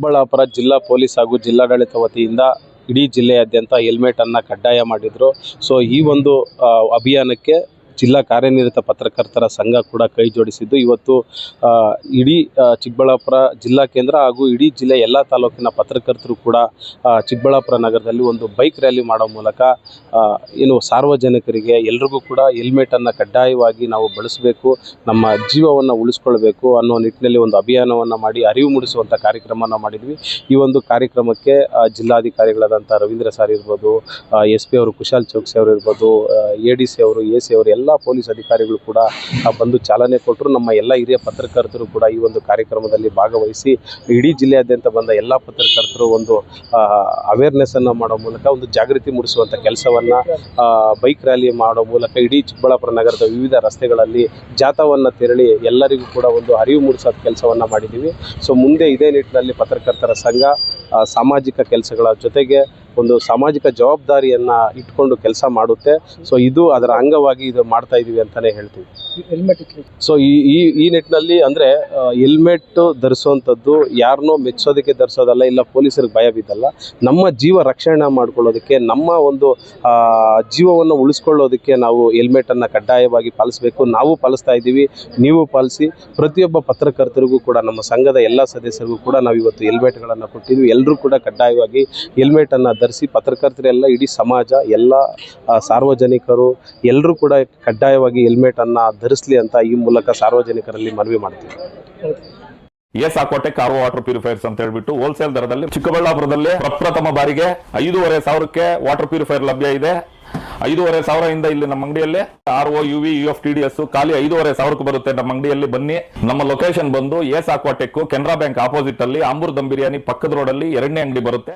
ಚಿಕ್ಕಬಳ್ಳಾಪುರ ಜಿಲ್ಲಾ ಪೊಲೀಸ್ ಹಾಗೂ ಜಿಲ್ಲಾಡಳಿತ ವತಿಯಿಂದ ಇಡೀ ಜಿಲ್ಲೆಯಾದ್ಯಂತ ಹೆಲ್ಮೆಟ್ ಅನ್ನ ಕಡ್ಡಾಯ ಮಾಡಿದ್ರು. ಸೊ ಈ ಒಂದು ಅಭಿಯಾನಕ್ಕೆ ಜಿಲ್ಲಾ ಕಾರ್ಯನಿರತ ಪತ್ರಕರ್ತರ ಸಂಘ ಕೂಡ ಕೈ ಜೋಡಿಸಿದ್ದು. ಇವತ್ತು ಇಡೀ ಚಿಕ್ಕಬಳ್ಳಾಪುರ ಜಿಲ್ಲಾ ಕೇಂದ್ರ ಹಾಗೂ ಇಡೀ ಜಿಲ್ಲೆ ಎಲ್ಲ ತಾಲೂಕಿನ ಪತ್ರಕರ್ತರು ಕೂಡ ಚಿಕ್ಕಬಳ್ಳಾಪುರ ನಗರದಲ್ಲಿ ಒಂದು ಬೈಕ್ ರ್ಯಾಲಿ ಮಾಡೋ ಮೂಲಕ ಏನು ಸಾರ್ವಜನಿಕರಿಗೆ ಎಲ್ರಿಗೂ ಕೂಡ ಹೆಲ್ಮೆಟನ್ನು ಕಡ್ಡಾಯವಾಗಿ ನಾವು ಬಳಸಬೇಕು, ನಮ್ಮ ಜೀವವನ್ನು ಉಳಿಸ್ಕೊಳ್ಬೇಕು ಅನ್ನೋ ನಿಟ್ಟಿನಲ್ಲಿ ಒಂದು ಅಭಿಯಾನವನ್ನು ಮಾಡಿ, ಅರಿವು ಮೂಡಿಸುವಂಥ ಕಾರ್ಯಕ್ರಮವನ್ನು ಮಾಡಿದ್ವಿ. ಈ ಒಂದು ಕಾರ್ಯಕ್ರಮಕ್ಕೆ ಜಿಲ್ಲಾಧಿಕಾರಿಗಳಾದಂಥ ರವೀಂದ್ರ ಸರ್ ಇರ್ಬೋದು ಎಸ್ ಪಿ ಅವರು ಕುಶಾಲ್ ಚೌಕ್ಸಿ ಅವರು ಇರ್ಬೋದು ಎ ಡಿ ಸಿ ಅವರು, ಎ ಸಿ ಅವರು ಎಲ್ಲ ಪೊಲೀಸ್ ಅಧಿಕಾರಿಗಳು ಕೂಡ ಬಂದು ಚಾಲನೆ ಕೊಟ್ಟರು ನಮ್ಮ ಎಲ್ಲ ಹಿರಿಯ ಪತ್ರಕರ್ತರು ಕೂಡ ಈ ಒಂದು ಕಾರ್ಯಕ್ರಮದಲ್ಲಿ ಭಾಗವಹಿಸಿ ಇಡೀ ಜಿಲ್ಲೆಯಾದ್ಯಂತ ಬಂದ ಎಲ್ಲ ಪತ್ರಕರ್ತರು ಒಂದು ಅವೇರ್ನೆಸ್ಸನ್ನು ಮಾಡೋ ಮೂಲಕ ಒಂದು ಜಾಗೃತಿ ಮೂಡಿಸುವಂಥ ಕೆಲಸವನ್ನು ಬೈಕ್ ರ್ಯಾಲಿ ಮಾಡೋ ಮೂಲಕ ಇಡೀ ಚಿಕ್ಕಬಳ್ಳಾಪುರ ನಗರದ ವಿವಿಧ ರಸ್ತೆಗಳಲ್ಲಿ ಜಾಥಾವನ್ನು ತೆರಳಿ ಎಲ್ಲರಿಗೂ ಕೂಡ ಒಂದು ಅರಿವು ಮೂಡಿಸೋ ಕೆಲಸವನ್ನು ಮಾಡಿದ್ದೀವಿ. ಸೊ ಮುಂದೆ ಇದೇ ನಿಟ್ಟಿನಲ್ಲಿ ಪತ್ರಕರ್ತರ ಸಂಘ ಸಾಮಾಜಿಕ ಕೆಲಸಗಳ ಜೊತೆಗೆ ಒಂದು ಸಾಮಾಜಿಕ ಜವಾಬ್ದಾರಿಯನ್ನು ಇಟ್ಕೊಂಡು ಕೆಲಸ ಮಾಡುತ್ತೆ. ಸೊ ಇದು ಅದರ ಅಂಗವಾಗಿ ಇದು ಮಾಡ್ತಾ ಇದೀವಿ ಅಂತಲೇ ಹೇಳ್ತೀವಿ. ಹೆಲ್ಮೆಟ್ ಸೊ ಈ ಈ ಈ ನಿಟ್ಟಿನಲ್ಲಿ ಅಂದರೆ ಹೆಲ್ಮೆಟ್ ಧರಿಸುವಂಥದ್ದು ಯಾರನ್ನೋ ಮೆಚ್ಚೋದಕ್ಕೆ ಧರಿಸೋದಲ್ಲ ಇಲ್ಲ ಪೊಲೀಸರಿಗೆ ಭಯ ಬಿದ್ದಲ್ಲ ನಮ್ಮ ಜೀವ ರಕ್ಷಣೆ ಮಾಡ್ಕೊಳ್ಳೋದಕ್ಕೆ ನಮ್ಮ ಒಂದು ಆ, ಜೀವವನ್ನು ಉಳಿಸ್ಕೊಳ್ಳೋದಕ್ಕೆ ನಾವು ಹೆಲ್ಮೆಟನ್ನು ಕಡ್ಡಾಯವಾಗಿ ಪಾಲಿಸಬೇಕು. ನಾವು ಪಾಲಿಸ್ತಾ ಇದ್ದೀವಿ ನೀವು ಪಾಲಿಸಿ. ಪ್ರತಿಯೊಬ್ಬ ಪತ್ರಕರ್ತರಿಗೂ ಕೂಡ ನಮ್ಮ ಸಂಘದ ಎಲ್ಲ ಸದಸ್ಯರಿಗೂ ಕೂಡ ನಾವು ಇವತ್ತು ಹೆಲ್ಮೆಟ್ಗಳನ್ನು ಕೊಟ್ಟಿದ್ವಿ ಎಲ್ಲರೂ ಕೂಡ ಕಡ್ಡಾಯವಾಗಿ ಹೆಲ್ಮೆಟನ್ನು ಧರಿಸಿ ಪತ್ರಕರ್ತರೆಲ್ಲ ಇಡೀ ಸಮಾಜ, ಎಲ್ಲ ಸಾರ್ವಜನಿಕರು ಎಲ್ಲರೂ ಕೂಡ ಕಡ್ಡಾಯವಾಗಿ ಹೆಲ್ಮೆಟನ್ನು ಧರಿಸಲಿ ಅಂತ ಈ ಮೂಲಕ ಸಾರ್ವಜನಿಕರಲ್ಲಿ ಮನವಿ ಮಾಡ್ತೀವಿ. S Aquatech car water purifiers ಅಂತ ಹೇಳ್ಬಿಟ್ಟು ಹೋಲ್ಸೇಲ್ ದರದಲ್ಲಿ ಚಿಕ್ಕಬಳ್ಳಾಪುರದಲ್ಲಿ ಪ್ರಪ್ರಥಮ ಬಾರಿಗೆ ಐದೂವರೆ ಸಾವಿರಕ್ಕೆ ವಾಟರ್ ಪ್ಯೂರಿಫೈರ್ ಲಭ್ಯ ಇದೆ. ಐದೂವರೆ ಸಾವಿರದಿಂದ ಇಲ್ಲಿ ನಮ್ಮ ಅಂಗಡಿಯಲ್ಲಿ R O U V U F T D S ಖಾಲಿ ಐದೂವರೆ ಸಾವಿರಕ್ಕೆ ಬರುತ್ತೆ ನಮ್ಮ ಅಂಗಡಿಯಲ್ಲಿ ಬನ್ನಿ. ನಮ್ಮ ಲೊಕೇಶನ್ ಬಂದು S Aquatech Canara bank opposite ಅಲ್ಲಿ ಆಂಬೂರ್ ದಮ್ ಬಿರಿಯಾನಿ ಪಕ್ಕದ ರೋಡ್ ಅಲ್ಲಿ ಎರಡನೇ ಅಂಗಡಿ ಬರುತ್ತೆ.